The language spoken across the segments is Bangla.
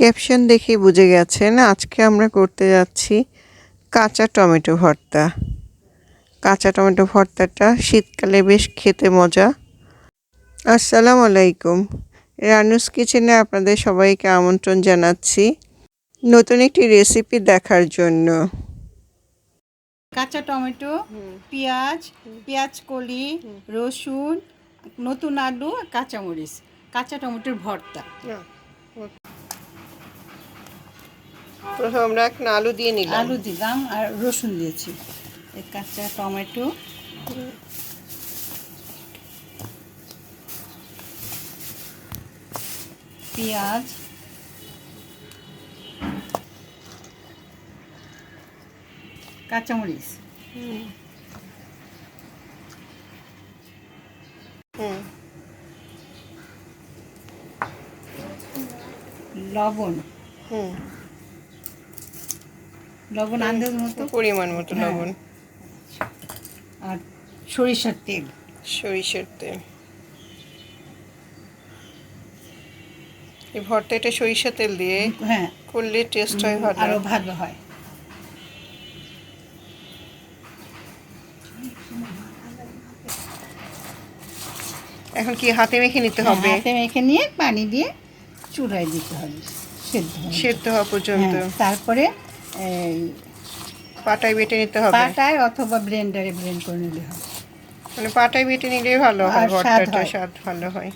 ক্যাপশন দেখে বুঝে গেছেন আজকে আমরা করতে যাচ্ছি কাঁচা টমেটো ভর্তা। কাঁচা টমেটো ভর্তাটা শীতকালে বেশ খেতে মজা। আসসালামু আলাইকুম। রানুস কিচেনে আপনাদের সবাইকে আমন্ত্রণ জানাচ্ছি নতুন একটি রেসিপি দেখার জন্য। কাঁচা টমেটো পেঁয়াজ পেঁয়াজ কলি রসুন নতুন আলু কাঁচামরিচ। কাঁচা টমেটোর ভর্তা। প্রথমে আমরা এখন আলু দিয়ে নিলাম। আলু দিলাম আর রসুন দিয়েছি। এই কাঁচা টমেটো। পেঁয়াজ। কাঁচামরিচ। হুম। লবণ। হুম। লবণ আন্দাজ মতো? পরিমাণ মতো হ্যাঁ। লবণ। আর সরিষার তেল? সরিষার তেল। এই ভর্তা এটা সরিষা তেল দিয়ে হ্যাঁ। করলে টেস্ট হয় ভালো। আরও ভালো হয়। এখন কি হাতে মেখে নিতে হবে? হ্যাঁ, হাতে মেখে নিয়ে পানি দিয়ে চুড়াই দিতে হবে। সেদ্ধ সেদ্ধ হওয়া পর্যন্ত। হ্যাঁ, তারপরে এই পাটায় বেটে নিতে হবে। পাটায় অথবা ব্লেন্ডারে ব্লেন্ড করে নিলে হবে। মানে পাটায় বেটে নিলেই ভালো হয় স্বাদ ভর্তাটা স্বাদ ভালো হয়।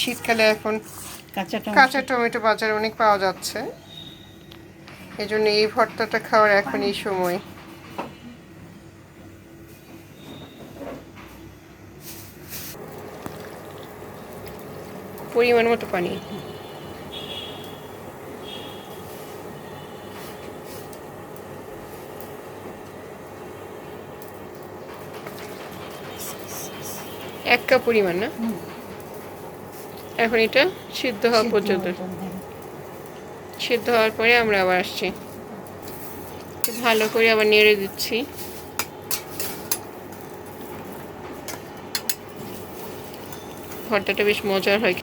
শীতকালে এখন কাঁচা টমেটো। বাজারে অনেক পাওয়া যাচ্ছে। এই জন্য এই ভর্তাটা খাওয়ার এখন এই সময়। পরিমাণ মতো পানি। এক কাপ পরিমাণ না? এখন এটা সিদ্ধ হওয়া পর্যন্ত। সিদ্ধ হওয়ার পরে আমরা আবার আসছি। ভালো করে আবার নেড়ে দিচ্ছি। ভর্তাটা বেশ মজার হয়।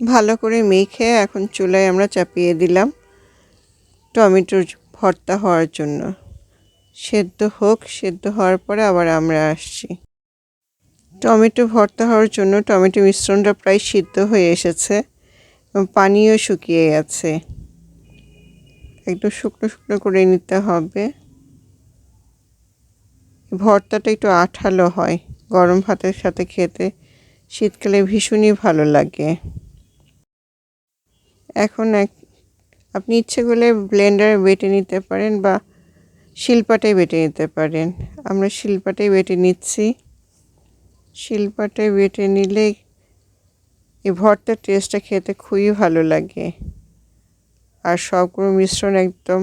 ভালো করে মেখে এখন চুলায় আমরা চাপিয়ে দিলাম টমেটোর ভর্তা হওয়ার জন্য। সেদ্ধ হোক, সেদ্ধ হওয়ার পরে আবার আমরা আসছি। টমেটো ভর্তা হওয়ার জন্য টমেটো মিশ্রণটা প্রায় সিদ্ধ হয়ে এসেছে পানিও শুকিয়ে গেছে। একটু শুকনো শুকনো করে নিতে হবে। ভর্তাটা একটু আঠালো হয়, গরম ভাতের সাথে খেতে। শীতকালে ভীষণই ভালো লাগে। এখন এক, আপনি ইচ্ছে করলে ব্লেন্ডারে বেটে নিতে পারেন বা শিলপাটায় বেটে নিতে পারেন। আমরা শিলপাটায় বেটে নিচ্ছি। শিলপাটায় বেটে নিলে এই ভর্তার টেস্টটা খেতে খুবই ভালো লাগে। আর সবগুলো মিশ্রণ একদম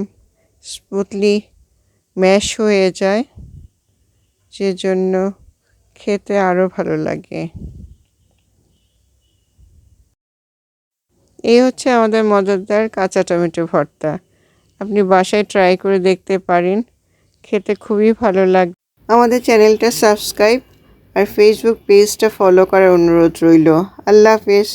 স্মুথলি ম্যাশ হয়ে যায়। যে জন্য খেতে আরও ভালো লাগে। এই হচ্ছে আমাদের মজাদার কাঁচা টমেটো ভর্তা। আপনি বাসায় ট্রাই করে দেখতে পারেন। খেতে খুবই ভালো লাগে আমাদের চ্যানেলটা সাবস্ক্রাইব আর ফেসবুক পেজটা ফলো করার অনুরোধ রইল। আল্লাহ হাফেজ।